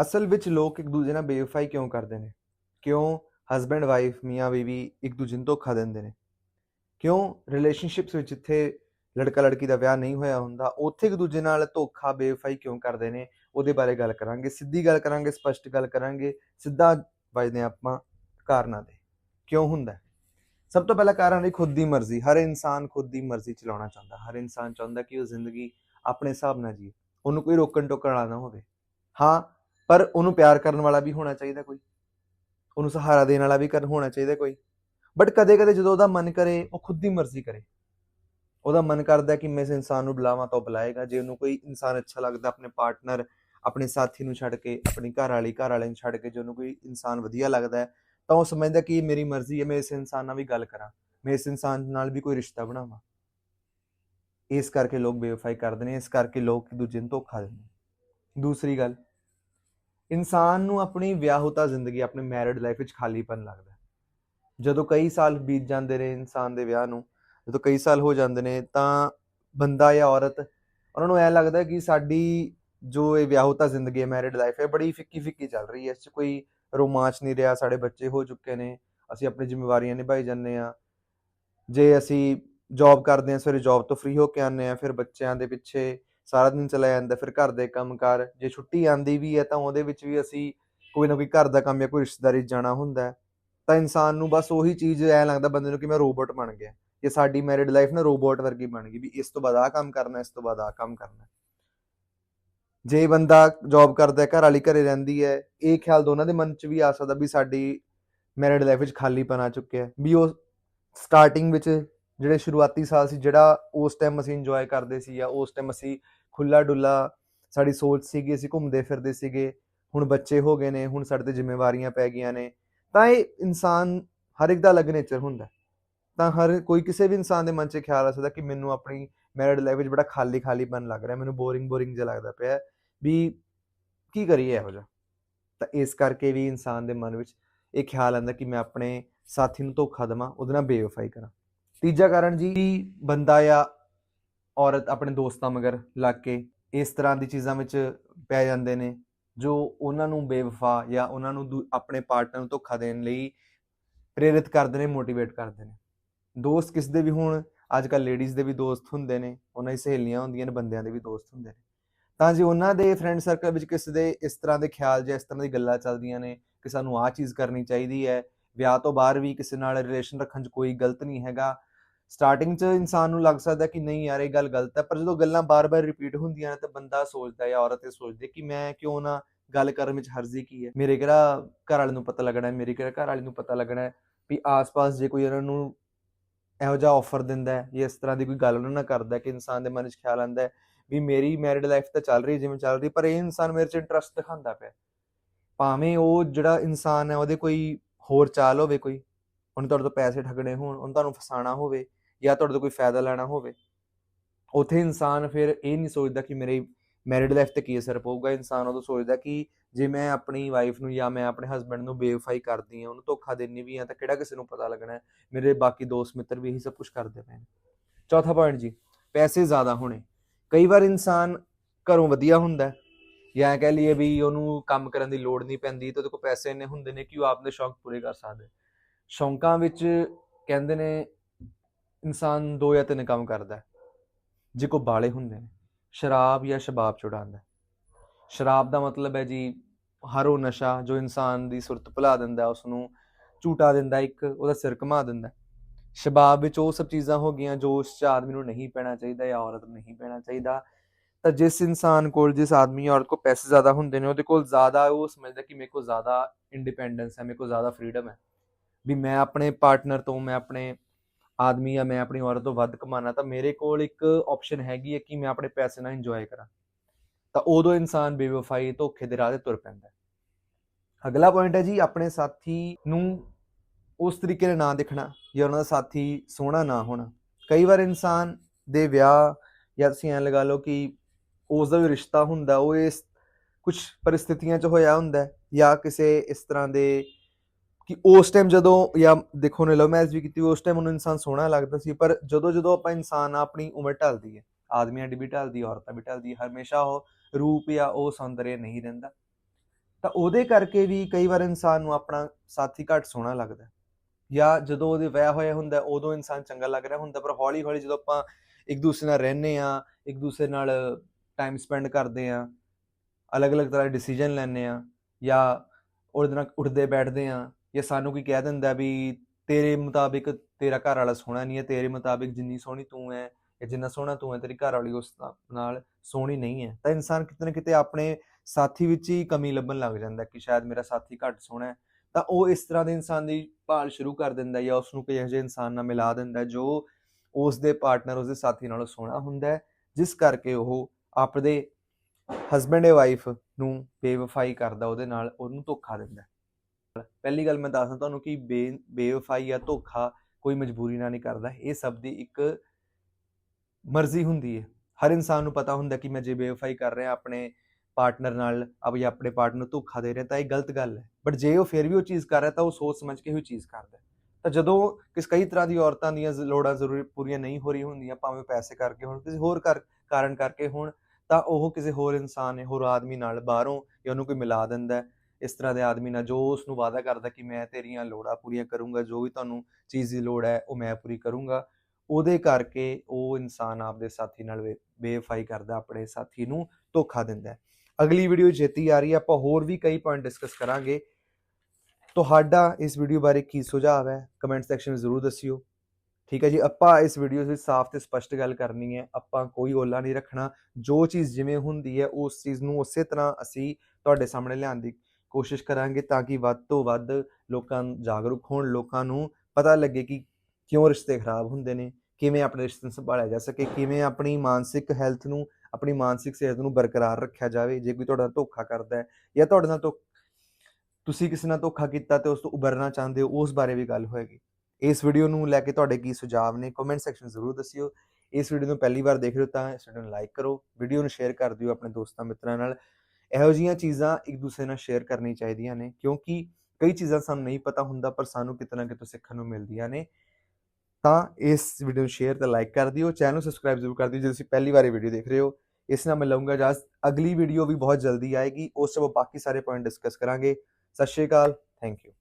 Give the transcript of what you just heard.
ਅਸਲ ਵਿੱਚ ਲੋਕ ਇੱਕ ਦੂਜੇ ਨਾਲ ਬੇਵਫਾਈ ਕਿਉਂ ਕਰਦੇ ਨੇ? ਕਿਉਂ ਹਸਬੈਂਡ ਵਾਈਫ ਮੀਆਂ, ਬੀਵੀ ਇੱਕ ਦੂਜੇ ਨੂੰ ਧੋਖਾ ਦਿੰਦੇ ਨੇ? ਕਿਉਂ ਰਿਲੇਸ਼ਨਸ਼ਿਪਸ ਵਿੱਚ ਜਿੱਥੇ ਲੜਕਾ ਲੜਕੀ ਦਾ ਵਿਆਹ ਨਹੀਂ ਹੋਇਆ ਹੁੰਦਾ? ਉੱਥੇ ਇੱਕ ਦੂਜੇ ਨਾਲ ਧੋਖਾ, ਬੇਵਫਾਈ ਕਿਉਂ ਕਰਦੇ ਨੇ? ਉਹਦੇ ਬਾਰੇ ਗੱਲ ਕਰਾਂਗੇ, ਸਿੱਧੀ ਗੱਲ ਕਰਾਂਗੇ, ਸਪਸ਼ਟ ਗੱਲ ਕਰਾਂਗੇ, ਸਿੱਧਾ ਵੱਜਦੇ ਹਾਂ ਆਪਾਂ ਕਾਰਨਾਂ ਤੇ। ਕਿਉਂ ਹੁੰਦਾ? ਸਭ ਤੋਂ ਪਹਿਲਾ ਕਾਰਨ ਹੈ ਖੁਦ ਦੀ ਮਰਜ਼ੀ, ਹਰ ਇਨਸਾਨ ਖੁਦ ਦੀ ਮਰਜ਼ੀ ਚਲਾਉਣਾ ਚਾਹੁੰਦਾ, ਹਰ ਇਨਸਾਨ ਚਾਹੁੰਦਾ ਕਿ ਉਹ ਜ਼ਿੰਦਗੀ ਆਪਣੇ ਹਿਸਾਬ ਨਾਲ ਜੀਏ, ਉਹਨੂੰ ਕੋਈ ਰੋਕਣ ਟੋਕਣ ਵਾਲਾ ਨਾ ਹੋਵੇ। ਹਾਂ ਪਰ ਉਹਨੂੰ ਪਿਆਰ ਕਰਨ ਵਾਲਾ ਵੀ ਹੋਣਾ ਚਾਹੀਦਾ ਕੋਈ। ਉਹਨੂੰ ਸਹਾਰਾ ਦੇਣ ਵਾਲਾ ਵੀ ਕਰ, ਹੋਣਾ ਚਾਹੀਦਾ ਕੋਈ। ਬਟ ਕਦੇ-ਕਦੇ ਜਦੋਂ ਉਹਦਾ ਮਨ ਕਰੇ, ਉਹ ਖੁਦ ਦੀ ਮਰਜ਼ੀ ਕਰੇ। ਉਹਦਾ ਮਨ ਕਰਦਾ ਕਿ ਮੈਂ ਇਸ ਇਨਸਾਨ ਨੂੰ ਬੁਲਾਵਾਂ ਤਾਂ ਉਹ ਬੁਲਾਏਗਾ। ਜੇ ਉਹਨੂੰ ਕੋਈ ਇਨਸਾਨ ਅੱਛਾ ਲੱਗਦਾ ਆਪਣੇ ਪਾਰਟਨਰ, ਆਪਣੇ ਸਾਥੀ ਨੂੰ ਛੱਡ ਕੇ, ਆਪਣੀ ਘਰ ਵਾਲੀ ਘਰ ਵਾਲੇ ਨੂੰ ਛੱਡ ਕੇ ਜੇ ਉਹਨੂੰ ਕੋਈ ਇਨਸਾਨ ਵਧੀਆ ਲੱਗਦਾ ਤਾਂ ਉਹ ਸਮਝਦਾ ਕਿ ਇਹ ਮੇਰੀ ਮਰਜ਼ੀ ਹੈ, ਮੈਂ ਇਸ ਇਨਸਾਨ ਨਾਲ ਵੀ ਗੱਲ ਕਰਾਂ। ਮੈਂ ਇਸ ਇਨਸਾਨ ਨਾਲ ਵੀ ਕੋਈ ਰਿਸ਼ਤਾ ਬਣਾਵਾਂ। ਇਸ ਕਰਕੇ ਲੋਕ ਬੇਵਫਾਈ ਕਰਦੇ ਨੇ, ਇਸ ਕਰਕੇ ਲੋਕ ਇੱਕ ਦੂਜੇ ਨੂੰ ਧੋਖਾ ਦਿੰਦੇ ਦੂਸਰੀ ਗੱਲ ਇਨਸਾਨ ਨੂੰ ਆਪਣੀ ਵਿਆਹੁਤਾ ਜ਼ਿੰਦਗੀ, ਆਪਣੀ ਮੈਰਿਡ ਲਾਈਫ ਵਿੱਚ ਖਾਲੀਪਨ ਲੱਗਦਾ ਜਦੋਂ ਕਈ ਸਾਲ ਬੀਤ ਜਾਂਦੇ ਨੇ ਇਨਸਾਨ ਦੇ ਵਿਆਹ ਨੂੰ, ਜਦੋਂ ਕਈ ਸਾਲ ਹੋ ਜਾਂਦੇ ਨੇ, ਤਾਂ ਬੰਦਾ ਜਾਂ ਔਰਤ, ਉਹਨਾਂ ਨੂੰ ਐ ਲੱਗਦਾ ਕਿ ਸਾਡੀ ਜੋ ਇਹ ਵਿਆਹੁਤਾ ਜ਼ਿੰਦਗੀ ਹੈ ਮੈਰਿਡ ਲਾਈਫ ਹੈ, ਬੜੀ ਫਿੱਕੀ ਫਿੱਕੀ ਚੱਲ ਰਹੀ ਹੈ। ਇਸ 'ਚ ਕੋਈ ਰੋਮਾਂਚ ਨਹੀਂ ਰਿਹਾ, ਸਾਡੇ ਬੱਚੇ ਹੋ ਚੁੱਕੇ ਨੇ, ਅਸੀਂ ਆਪਣੀ ਜ਼ਿੰਮੇਵਾਰੀਆਂ ਨਿਭਾਈ ਜਾਂਦੇ ਆ ਜੇ ਅਸੀਂ ਜੌਬ ਕਰਦੇ ਆ ਸਵੇਰੇ ਜੌਬ ਤੋਂ ਫ੍ਰੀ ਹੋ ਕੇ ਆਉਂਦੇ ਆ ਫਿਰ ਬੱਚਿਆਂ ਦੇ ਪਿੱਛੇ ਸਾਰਾ ਦਿਨ ਚਲਾ ਜਾਂਦਾ, ਫਿਰ ਘਰ ਦੇ ਕੰਮਕਾਰ, ਜੇ ਛੁੱਟੀ ਆਂਦੀ ਵੀ ਹੈ ਤਾਂ ਉਹਦੇ ਵਿੱਚ ਵੀ ਅਸੀਂ ਕੋਈ ਨਾ ਕੋਈ ਘਰ ਦਾ ਕੰਮ ਜਾਂ ਕੋਈ ਰਿਸ਼ਤੇਦਾਰੀ ਜਾਣਾ ਹੁੰਦਾ ਤਾਂ ਇਨਸਾਨ ਨੂੰ ਬਸ ਉਹੀ ਚੀਜ਼ ਐ ਲੱਗਦਾ ਬੰਦੇ ਨੂੰ ਕਿ ਮੈਂ ਰੋਬੋਟ ਬਣ ਗਿਆ ਇਹ ਸਾਡੀ ਮੈਰਿਡ ਲਾਈਫ ਨਾ ਰੋਬੋਟ ਵਰਗੀ ਬਣ ਗਈ ਵੀ ਇਸ ਤੋਂ ਬਾਅਦ ਆਹ ਕੰਮ ਕਰਨਾ, ਇਸ ਤੋਂ ਬਾਅਦ ਆਹ ਕੰਮ ਕਰਨਾ। ਜੇ ਬੰਦਾ ਜੌਬ ਕਰਦਾ ਹੈ, ਘਰ ਵਾਲੀ ਘਰੇ ਰਹਿੰਦੀ ਹੈ, ਇਹ ਖਿਆਲ ਦੋਨਾਂ ਦੇ ਮਨ 'ਚ ਵੀ ਆ ਸਕਦਾ ਵੀ ਸਾਡੀ ਮੈਰਿਡ ਲਾਈਫ ਵਿੱਚ ਖਾਲੀਪਨ ਆ ਚੁੱਕਿਆ ਹੈ, ਵੀ ਉਹ ਸਟਾਰਟਿੰਗ ਵਿੱਚ ਜਿਹੜੇ ਸ਼ੁਰੂਆਤੀ ਸਾਲ ਸੀ, ਜਿਹੜਾ ਉਸ ਟਾਈਮ ਅਸੀਂ ਇੰਜੋਏ ਕਰਦੇ ਸੀ ਜਾਂ ਉਸ ਟਾਈਮ ਅਸੀਂ ਖੁੱਲਾ ਡੁੱਲਾ ਸਾਡੀ ਸੋਚ ਸੀਗੀ, ਅਸੀਂ ਘੁੰਮਦੇ ਫਿਰਦੇ ਸੀਗੇ, ਹੁਣ ਬੱਚੇ ਹੋ ਗਏ ਨੇ, ਹੁਣ ਸਾਡੇ ਤੇ ਜ਼ਿੰਮੇਵਾਰੀਆਂ ਪੈ ਗਈਆਂ ਨੇ, ਤਾਂ ਇਹ ਇਨਸਾਨ ਹਰ ਇੱਕ ਦਾ ਅਲੱਗ ਨੇਚਰ ਹੁੰਦਾ। ਤਾਂ ਹਰ ਕੋਈ ਕਿਸੇ ਵੀ ਇਨਸਾਨ ਦੇ ਮਨ 'ਚ ਖਿਆਲ ਆ ਸਕਦਾ ਕਿ ਮੈਨੂੰ ਆਪਣੀ ਮੈਰਿਡ ਲਾਈਫ ਵਿੱਚ ਬੜਾ ਖਾਲੀ ਖਾਲੀਪਨ ਲੱਗ ਰਿਹਾ, ਮੈਨੂੰ ਬੋਰਿੰਗ ਬੋਰਿੰਗ ਜਿਹਾ ਲੱਗਦਾ ਪਿਆ ਵੀ ਕੀ ਕਰੀਏ ਇਹੋ ਜਿਹਾ। ਤਾਂ ਇਸ ਕਰਕੇ ਵੀ ਇਨਸਾਨ ਦੇ ਮਨ ਵਿੱਚ ਇਹ ਖਿਆਲ ਆਉਂਦਾ ਕਿ ਮੈਂ ਆਪਣੇ ਸਾਥੀ ਨੂੰ ਧੋਖਾ ਦੇਵਾਂ, ਉਹਦੇ ਨਾਲ ਬੇਵਫਾਈ ਕਰਾਂ। ਤੀਜਾ ਕਾਰਨ ਜੀ, ਬੰਦਾ ਜਾਂ ਔਰਤ ਆਪਣੇ ਦੋਸਤਾਂ ਮਗਰ ਲੱਗ ਕੇ ਇਸ ਤਰ੍ਹਾਂ ਦੀ ਚੀਜ਼ਾਂ ਵਿੱਚ ਪੈ ਜਾਂਦੇ ਨੇ, ਜੋ ਉਹਨਾਂ ਨੂੰ ਬੇਵਫਾ ਜਾਂ ਉਹਨਾਂ ਨੂੰ ਦੂ- ਆਪਣੇ ਪਾਰਟਨਰ ਨੂੰ ਧੋਖਾ ਦੇਣ ਲਈ ਪ੍ਰੇਰਿਤ ਕਰਦੇ ਨੇ, ਮੋਟੀਵੇਟ ਕਰਦੇ ਨੇ। ਦੋਸਤ ਕਿਸ ਦੇ ਵੀ ਹੁਣ ਅੱਜ ਕੱਲ ਲੇਡੀਜ਼ ਦੇ ਵੀ ਦੋਸਤ ਹੁੰਦੇ ਨੇ, ਉਹਨਾਂ ਦੀ ਸਹੇਲੀਆਂ ਹੁੰਦੀਆਂ ਨੇ, ਬੰਦਿਆਂ ਦੇ ਵੀ ਦੋਸਤ ਹੁੰਦੇ ਨੇ। ਤਾਂ ਜੇ ਉਹਨਾਂ ਦੇ ਫਰੈਂਡ ਸਰਕਲ ਵਿੱਚ ਕਿਸੇ ਦੇ ਇਸ ਤਰ੍ਹਾਂ ਦੇ ਖਿਆਲ ਜਾਂ ਇਸ ਤਰ੍ਹਾਂ ਦੀ ਗੱਲਾਂ ਚੱਲਦੀਆਂ ਨੇ ਕਿ ਸਾਨੂੰ ਆਹ ਚੀਜ਼ ਕਰਨੀ ਚਾਹੀਦੀ ਹੈ, ਵਿਆਹ ਤੋਂ ਬਾਅਦ ਵੀ ਕਿਸੇ ਨਾਲ ਰਿਲੇਸ਼ਨ ਰੱਖਣ 'ਚ ਕੋਈ ਗਲਤ ਨਹੀਂ ਹੈਗਾ ਸਟਾਰਟਿੰਗ 'ਚ ਇਨਸਾਨ ਨੂੰ ਲੱਗ ਸਕਦਾ ਕਿ ਨਹੀਂ ਯਾਰ, ਇਹ ਗੱਲ ਗਲਤ ਹੈ, ਪਰ ਜਦੋਂ ਗੱਲਾਂ ਬਾਰ-ਬਾਰ ਰਿਪੀਟ ਹੁੰਦੀਆਂ ਨੇ ਤਾਂ ਬੰਦਾ ਸੋਚਦਾ ਜਾਂ ਔਰਤ ਇਹ ਸੋਚਦੀ ਕਿ ਮੈਂ ਕਿਉਂ ਨਾ ਗੱਲ ਕਰਨ ਵਿੱਚ ਹਰਜ਼ੀ ਕੀ ਹੈ। ਮੇਰੇ ਕਿਹੜਾ ਘਰ ਵਾਲੇ ਨੂੰ ਪਤਾ ਲੱਗਣਾ ਹੈ? ਮੇਰੇ ਕਿਹੜਾ ਘਰ ਵਾਲੇ ਨੂੰ ਪਤਾ ਲੱਗਣਾ ਹੈ ਵੀ ਆਸ-ਪਾਸ ਜੇ ਕੋਈ ਉਹਨਾਂ ਨੂੰ ਇਹੋ ਜਿਹਾ ਆਫਰ ਦਿੰਦਾ ਹੈ ਜਾਂ ਇਸ ਤਰ੍ਹਾਂ ਦੀ ਕੋਈ ਗੱਲ ਉਹਨਾਂ ਨਾਲ ਕਰਦਾ ਕਿ ਇਨਸਾਨ ਦੇ ਮਨ 'ਚ ਖਿਆਲ ਆਉਂਦਾ ਹੈ ਵੀ ਮੇਰੀ ਮੈਰਿਡ ਲਾਈਫ ਤਾਂ ਚੱਲ ਰਹੀ ਜਿਵੇਂ ਚੱਲ ਰਹੀ ਪਰ ਇਹ ਇਨਸਾਨ ਮੇਰੇ 'ਚ ਇੰਟਰਸਟ ਦਿਖਾਉਂਦਾ ਪਿਆ ਭਾਵੇਂ ਉਹ ਜਿਹੜਾ ਇਨਸਾਨ ਹੈ ਉਹਦੇ ਕੋਈ ਹੋਰ ਚਾਲ ਹੋਵੇ ਕੋਈ, ਉਹਨੇ ਤੁਹਾਡੇ ਤੋਂ ਪੈਸੇ ਠੱਗਣੇ ਹੋਣ, ਉਹਨੂੰ ਤੁਹਾਨੂੰ ਫਸਾਣਾ ਹੋਵੇ ਜਾਂ ਤੁਹਾਡੇ ਤੋਂ ਕੋਈ ਫਾਇਦਾ ਲੈਣਾ ਹੋਵੇ। ਉਥੇ ਇਨਸਾਨ ਫਿਰ ਇਹ ਨਹੀਂ ਸੋਚਦਾ ਕਿ ਮੇਰੇ ਮੈਰਿਡ ਲਾਈਫ ਤੇ ਕੀ ਅਸਰ ਪਊਗਾ। ਇਨਸਾਨ ਉਦੋਂ ਸੋਚਦਾ ਕਿ ਜੇ ਮੈਂ ਆਪਣੀ ਵਾਈਫ ਨੂੰ ਜਾਂ ਮੈਂ ਆਪਣੇ ਹਸਬੰਡ ਨੂੰ ਬੇਵਫਾਈ ਕਰਦੀ ਹਾਂ, ਉਹਨੂੰ ਧੋਖਾ ਦੇਣੀ ਵੀ ਆ ਤਾਂ ਕਿਹੜਾ ਕਿਸੇ ਨੂੰ ਪਤਾ ਲੱਗਣਾ ਹੈ? ਮੇਰੇ ਬਾਕੀ ਦੋਸਤ ਮਿੱਤਰ ਵੀ ਇਹੀ ਸਭ ਕੁਝ ਕਰਦੇ ਪਏ ਨੇ। ਚੌਥਾ ਪੁਆਇੰਟ ਜੀ, ਪੈਸੇ ਜ਼ਿਆਦਾ ਹੋਣੇ। ਕਈ ਵਾਰ ਇਨਸਾਨ ਘਰੋਂ ਵਧੀਆ ਹੁੰਦਾ ਜਾਂ ਕਹਿ ਲਈਏ ਵੀ ਉਹਨੂੰ ਕੰਮ ਕਰਨ ਦੀ ਲੋੜ ਨਹੀਂ ਪੈਂਦੀ ਤੇ ਉਹਦੇ ਕੋਲ ਪੈਸੇ ਇੰਨੇ ਹੁੰਦੇ ਨੇ ਕਿ ਉਹ ਆਪਣੇ ਸ਼ੌਂਕ ਪੂਰੇ ਕਰ ਸਕਦਾ। ਸ਼ੌਂਕਾਂ ਵਿੱਚ ਕਹਿੰਦੇ ਨੇ ਇਨਸਾਨ ਦੋ ਜਾਂ ਤਿੰਨ ਕੰਮ ਕਰਦਾ ਜੇ ਕੋ ਬਾਲੇ ਹੁੰਦੇ ਨੇ, ਸ਼ਰਾਬ ਜਾਂ ਸ਼ਬਾਬ ਚੁੜਾਉਂਦਾ ਸ਼ਰਾਬ ਦਾ ਮਤਲਬ ਹੈ ਜੀ, ਹਰ ਉਹ ਨਸ਼ਾ ਜੋ ਇਨਸਾਨ ਦੀ ਸੁਰਤ ਭੁਲਾ ਦਿੰਦਾ ਉਸ ਨੂੰ ਝੂਟਾ ਦਿੰਦਾ ਇੱਕ ਉਹਦਾ ਸਿਰ ਘੁਮਾ ਦਿੰਦਾ ਹੈ। ਸ਼ਬਾਬ ਵਿੱਚ ਉਹ ਸਭ ਚੀਜ਼ਾਂ ਹੋ ਗਈਆਂ ਜੋ ਉਸ ਚ ਆਦਮੀ ਨੂੰ ਨਹੀਂ ਪੈਣਾ ਚਾਹੀਦਾ ਜਾਂ ਔਰਤ ਨੂੰ ਨਹੀਂ ਪੈਣਾ ਚਾਹੀਦਾ। ਤਾਂ ਜਿਸ ਇਨਸਾਨ ਕੋਲ, ਜਿਸ ਆਦਮੀ ਔਰਤ ਕੋਲ ਪੈਸੇ ਜ਼ਿਆਦਾ ਹੁੰਦੇ ਨੇ, ਉਹਦੇ ਕੋਲ ਜ਼ਿਆਦਾ ਉਹ ਸਮਝਦਾ ਕਿ ਮੇਰੇ ਕੋਲ ਜ਼ਿਆਦਾ ਇੰਡੀਪੈਂਡੈਂਸ ਹੈ, ਮੇਰੇ ਕੋਲ ਜ਼ਿਆਦਾ ਫਰੀडम ਹੈ। ਵੀ ਮੈਂ ਆਪਣੇ ਪਾਰਟਨਰ ਤੋਂ, ਮੈਂ ਆਪਣੇ ਆਦਮੀ ਜਾਂ ਮੈਂ ਆਪਣੀ ਔਰਤ ਤੋਂ ਵੱਧ ਕਮਾਣਾ ਤਾਂ ਮੇਰੇ ਕੋਲ ਇੱਕ ਆਪਸ਼ਨ ਹੈਗੀ ਹੈ ਕਿ ਮੈਂ ਆਪਣੇ ਪੈਸੇ ਨਾਲ ਇੰਜੋਏ ਕਰਾਂ। ਤਾਂ ਉਦੋਂ ਇਨਸਾਨ ਬੇਵਫਾਈ, ਧੋਖੇ ਦੇ ਰਾਹ ਤੇ ਤੁਰ ਪੈਂਦਾ ਅਗਲਾ ਪੁਆਇੰਟ ਹੈ ਜੀ, ਆਪਣੇ ਸਾਥੀ ਨੂੰ ਉਸ ਤਰੀਕੇ ਨਾਲ ਨਾ ਦੇਖਣਾ, ਜਾਂ ਉਹਨਾਂ ਦਾ ਸਾਥੀ ਸੋਹਣਾ ਨਾ ਹੋਣਾ। ਕਈ ਵਾਰ ਇਨਸਾਨ ਦੇ ਵਿਆਹ, ਜਾਂ ਤੁਸੀਂ ਐਂ ਲਗਾ ਲਓ ਕਿ ਉਸ ਦਾ ਵੀ ਰਿਸ਼ਤਾ ਹੁੰਦਾ, ਉਹ ਇਸ ਕੁਝ ਪਰਿਸਥਿਤੀਆਂ 'ਚ ਹੋਇਆ ਹੁੰਦਾ ਜਾਂ ਕਿਸੇ ਇਸ ਤਰ੍ਹਾਂ ਦੇ ਕਿ ਉਸ ਟਾਈਮ ਜਦੋਂ, ਜਾਂ ਦੇਖੋ ਨੇ ਲਵ ਮੈਰਿਜ ਵੀ ਕੀਤੀ, ਉਸ ਟਾਈਮ ਉਹਨੂੰ ਇਨਸਾਨ ਸੋਹਣਾ ਲੱਗਦਾ ਸੀ, ਪਰ ਜਦੋਂ ਜਦੋਂ ਆਪਾਂ ਇਨਸਾਨ ਆਪਣੀ ਉਮਰ ਢਲਦੀ ਹੈ, ਆਦਮੀਆਂ ਦੀ ਵੀ ਢਲਦੀ ਔਰਤਾਂ ਵੀ ਢਲਦੀ ਹਮੇਸ਼ਾ ਉਹ ਰੂਪ ਜਾਂ ਉਹ ਸੌਂਦਰਯ ਨਹੀਂ ਰਹਿੰਦਾ। ਤਾਂ ਉਹਦੇ ਕਰਕੇ ਵੀ ਕਈ ਵਾਰ ਇਨਸਾਨ ਨੂੰ ਆਪਣਾ ਸਾਥੀ ਘੱਟ ਸੋਹਣਾ ਲੱਗਦਾ ਜਾਂ ਜਦੋਂ ਉਹਦੇ ਵਿਆਹ ਹੋਇਆ ਹੁੰਦਾ, ਉਦੋਂ ਇਨਸਾਨ ਚੰਗਾ ਲੱਗ ਰਿਹਾ ਹੁੰਦਾ, ਪਰ ਹੌਲੀ ਹੌਲੀ ਜਦੋਂ ਆਪਾਂ ਇੱਕ ਦੂਸਰੇ ਨਾਲ ਰਹਿੰਦੇ ਆ ਇੱਕ ਦੂਸਰੇ ਨਾਲ ਟਾਈਮ ਸਪੈਂਡ ਕਰਦੇ ਆ ਅਲੱਗ-ਅਲੱਗ ਤਰ੍ਹਾਂ ਦੇ ਡਿਸੀਜਨ ਲੈਂਦੇ ਆ ਜਾਂ ਉਹਦੇ ਨਾਲ ਉੱਠਦੇ ਬੈਠਦੇ ਆ ਜਾਂ ਸਾਨੂੰ ਕੋਈ ਕਹਿ ਦਿੰਦਾ ਵੀ ਤੇਰੇ ਮੁਤਾਬਿਕ ਤੇਰਾ ਘਰ ਵਾਲਾ ਸੋਹਣਾ ਨਹੀਂ ਹੈ, ਤੇਰੇ ਮੁਤਾਬਿਕ ਜਿੰਨੀ ਸੋਹਣੀ ਤੂੰ ਹੈ ਜਾਂ ਜਿੰਨਾ ਸੋਹਣਾ ਤੂੰ ਹੈ, ਤੇਰੀ ਘਰ ਵਾਲੀ ਉਸ ਨਾਲ ਸੋਹਣੀ ਨਹੀਂ ਹੈ। ਤਾਂ ਇਨਸਾਨ ਕਿਤੇ ਨਾ ਕਿਤੇ ਆਪਣੇ ਸਾਥੀ ਵਿੱਚ ਹੀ ਕਮੀ ਲੱਭਣ ਲੱਗ ਜਾਂਦਾ ਕਿ ਸ਼ਾਇਦ ਮੇਰਾ ਸਾਥੀ ਘੱਟ ਸੋਹਣਾ ਹੈ। ਤਾਂ ਉਹ ਇਸ ਤਰ੍ਹਾਂ ਦੇ ਇਨਸਾਨ ਦੀ ਭਾਲ ਸ਼ੁਰੂ ਕਰ ਦਿੰਦਾ ਜਾਂ ਉਸ ਨੂੰ ਕੋਈ ਇਹੋ ਜਿਹੇ ਇਨਸਾਨ ਨਾਲ ਮਿਲਾ ਦਿੰਦਾ ਜੋ ਉਸ ਦੇ ਪਾਰਟਨਰ ਉਸ ਦੇ ਸਾਥੀ ਨਾਲੋਂ ਸੋਹਣਾ ਹੁੰਦਾ ਹੈ, ਜਿਸ ਕਰਕੇ ਉਹ ਆਪਣੇ ਹਸਬੈਂਡ ਜਾਂ ਵਾਈਫ ਨੂੰ ਬੇਵਫਾਈ ਕਰਦਾ, ਉਹਦੇ ਨਾਲ ਉਹਨੂੰ ਧੋਖਾ ਦਿੰਦਾ ਪਹਿਲੀ ਗੱਲ ਮੈਂ ਦੱਸਦਾ ਤੁਹਾਨੂੰ ਕਿ ਬੇ, ਬੇਵਫਾਈ ਜਾਂ ਧੋਖਾ ਕੋਈ ਮਜਬੂਰੀ ਨਾਲ ਨਹੀਂ ਕਰਦਾ। ਇਹ ਸਭ ਦੀ ਇੱਕ ਮਰਜ਼ੀ ਹੁੰਦੀ ਹੈ। ਹਰ ਇਨਸਾਨ ਨੂੰ ਪਤਾ ਹੁੰਦਾ ਕਿ ਮੈਂ ਜੇ ਬੇਵਫਾਈ ਕਰ ਰਿਹਾ, ਆਪਣੇ ਪਾਰਟਨਰ ਨਾਲ ਅਬ ਜਾਂ ਆਪਣੇ ਪਾਰਟਨਰ ਨੂੰ ਧੋਖਾ ਦੇ ਰਿਹਾ ਤਾਂ ਇਹ ਗਲਤ ਗੱਲ ਹੈ। ਬਟ ਜੇ ਉਹ ਫਿਰ ਵੀ ਉਹ ਚੀਜ਼ ਕਰ ਰਿਹਾ ਤਾਂ ਉਹ ਸੋਚ ਸਮਝ ਕੇ ਉਹ ਚੀਜ਼ ਕਰਦਾ ਤਾਂ ਜਦੋਂ ਕਿਸ, ਕਈ ਤਰ੍ਹਾਂ ਦੀ ਔਰਤਾਂ ਦੀਆਂ ਲੋੜਾਂ ਜ਼ਰੂਰੀ ਪੂਰੀਆਂ ਨਹੀਂ ਹੋ ਰਹੀ ਹੁੰਦੀਆਂ, ਭਾਵੇਂ ਪੈਸੇ ਕਰਕੇ ਹੋਣ, ਕਿਸੇ ਹੋਰ ਕਰ- ਕਾਰਨ ਕਰਕੇ ਹੋਣ, ਤਾਂ ਉਹ ਕਿਸੇ ਹੋਰ ਇਨਸਾਨ ਨੇ ਹੋਰ ਆਦਮੀ ਨਾਲ ਬਾਹਰੋਂ ਜਾਂ ਉਹਨੂੰ ਕੋਈ ਮਿਲਾ ਦਿੰਦਾ ਇਸ ਤਰ੍ਹਾਂ ਦੇ ਆਦਮੀ ਨਾਲ ਜੋ ਉਸ ਨੂੰ ਵਾਅਦਾ ਕਰਦਾ ਕਿ ਮੈਂ ਤੇਰੀਆਂ ਲੋੜਾਂ ਪੂਰੀਆਂ ਕਰੂੰਗਾ, ਜੋ ਵੀ ਤੁਹਾਨੂੰ ਚੀਜ਼ ਦੀ ਲੋੜ ਹੈ, ਉਹ ਮੈਂ ਪੂਰੀ ਕਰੂੰਗਾ, ਉਹਦੇ ਕਰਕੇ ਉਹ ਇਨਸਾਨ ਆਪਦੇ ਸਾਥੀ ਨਾਲ ਬੇ- ਬੇਵਫਾਈ ਕਰਦਾ, ਆਪਣੇ ਸਾਥੀ ਨੂੰ ਧੋਖਾ ਦਿੰਦਾ ਅਗਲੀ ਵੀਡੀਓ ਛੇਤੀ ਆ ਰਹੀ ਹੈ, ਆਪਾਂ ਹੋਰ ਵੀ ਕਈ ਪੁਆਇੰਟ ਡਿਸਕਸ ਕਰਾਂਗੇ। ਤੁਹਾਡਾ ਇਸ ਵੀਡੀਓ ਬਾਰੇ ਕੀ ਸੁਝਾਅ ਹੈ? ਕਮੈਂਟ ਸੈਕਸ਼ਨ ਵਿੱਚ ਜ਼ਰੂਰ ਦੱਸਿਓ। ਠੀਕ ਹੈ ਜੀ, ਆਪਾਂ ਇਸ ਵੀਡੀਓ ਵਿੱਚ ਸਾਫ਼ ਤੇ ਸਪਸ਼ਟ ਗੱਲ ਕਰਨੀ ਹੈ, ਆਪਾਂ ਕੋਈ ਓਲਾ ਨਹੀਂ ਰੱਖਣਾ। ਜੋ ਚੀਜ਼ ਜਿਵੇਂ ਹੁੰਦੀ ਹੈ, ਉਸ ਚੀਜ਼ ਨੂੰ ਉਸੇ ਤਰ੍ਹਾਂ ਅਸੀਂ ਤੁਹਾਡੇ ਸਾਹਮਣੇ ਲਿਆਉਣ ਦੀ ਕੋਸ਼ਿਸ਼ ਕਰਾਂਗੇ ਤਾਂ ਕਿ ਵੱਧ ਤੋਂ ਵੱਧ ਲੋਕਾਂ ਜਾਗਰੂਕ ਹੋਣ, ਲੋਕਾਂ ਨੂੰ ਪਤਾ ਲੱਗੇ ਕਿ ਕਿਉਂ ਰਿਸ਼ਤੇ ਖਰਾਬ ਹੁੰਦੇ ਨੇ, ਕਿਵੇਂ ਆਪਣੇ ਰਿਸ਼ਤੇ ਨੂੰ ਸੰਭਾਲਿਆ ਜਾ ਸਕੇ, ਕਿਵੇਂ ਆਪਣੀ ਮਾਨਸਿਕ ਹੈਲਥ ਨੂੰ, ਆਪਣੀ ਮਾਨਸਿਕ ਸਿਹਤ ਨੂੰ ਬਰਕਰਾਰ ਰੱਖਿਆ ਜਾਵੇ। ਜੇ ਕੋਈ ਤੁਹਾਡਾ ਧੋਖਾ ਕਰਦਾ ਹੈ ਜਾਂ ਤੁਹਾਡੇ ਨਾਲ ਧੋ, ਤੁਸੀਂ ਕਿਸੇ ਨਾਲ ਧੋਖਾ ਕੀਤਾ ਤੇ ਉਸ ਤੋਂ ਉਭਰਨਾ ਚਾਹੁੰਦੇ ਹੋ, ਉਸ ਬਾਰੇ ਵੀ ਗੱਲ ਹੋਏਗੀ। ਇਸ ਵੀਡੀਓ ਨੂੰ ਲੈ ਕੇ ਤੁਹਾਡੇ ਕੀ ਸੁਝਾਅ ਨੇ ਕਮੈਂਟ ਸੈਕਸ਼ਨ ਜ਼ਰੂਰ ਦੱਸਿਓ। ਇਸ ਵੀਡੀਓ ਨੂੰ ਪਹਿਲੀ ਵਾਰ ਦੇਖ ਰਹੇ ਹੋ ਤਾਂ ਇਸ ਵੀਡੀਓ ਨੂੰ ਲਾਈਕ ਕਰੋ ਵੀਡੀਓ ਨੂੰ ਸ਼ੇਅਰ ਕਰ ਦਿਓ ਆਪਣੇ ਦੋਸਤਾਂ ਮਿੱਤਰਾਂ ਨਾਲ। ਇਹੋ ਜਿਹੀਆਂ ਚੀਜ਼ਾਂ ਇੱਕ ਦੂਸਰੇ ਨਾਲ ਸ਼ੇਅਰ ਕਰਨੀ ਚਾਹੀਦੀਆਂ ਨੇ, ਕਿਉਂਕਿ ਕਈ ਚੀਜ਼ਾਂ ਸਾਨੂੰ ਨਹੀਂ ਪਤਾ ਹੁੰਦਾ, ਪਰ ਸਾਨੂੰ ਕਿਤੇ ਨਾ ਕਿਤੇ ਸਿੱਖਣ ਨੂੰ ਮਿਲਦੀਆਂ ਨੇ। ਤਾਂ ਇਸ ਵੀਡੀਓ ਨੂੰ ਸ਼ੇਅਰ ਤੇ ਲਾਈਕ ਕਰ ਦਿਓ ਚੈਨਲ ਨੂੰ ਸਬਸਕ੍ਰਾਈਬ ਜ਼ਰੂਰ ਕਰ ਦਿਓ ਜੇ ਤੁਸੀਂ ਪਹਿਲੀ ਵਾਰ ਇਹ ਵੀਡੀਓ ਦੇਖ ਰਹੇ ਹੋ। ਇਸ ਨਾਲ ਮੈਂ ਲਵਾਂਗਾ ਜਾਂ ਅਗਲੀ ਵੀਡੀਓ ਵੀ ਬਹੁਤ ਜਲਦੀ ਆਏਗੀ, ਉਸ ਤੋਂ ਬਾਅਦ ਬਾਕੀ ਸਾਰੇ ਪੁਆਇੰਟ ਡਿਸਕਸ ਕਰਾਂਗੇ। ਸਤਿ ਸ਼੍ਰੀ ਅਕਾਲ ਥੈਂਕ ਯੂ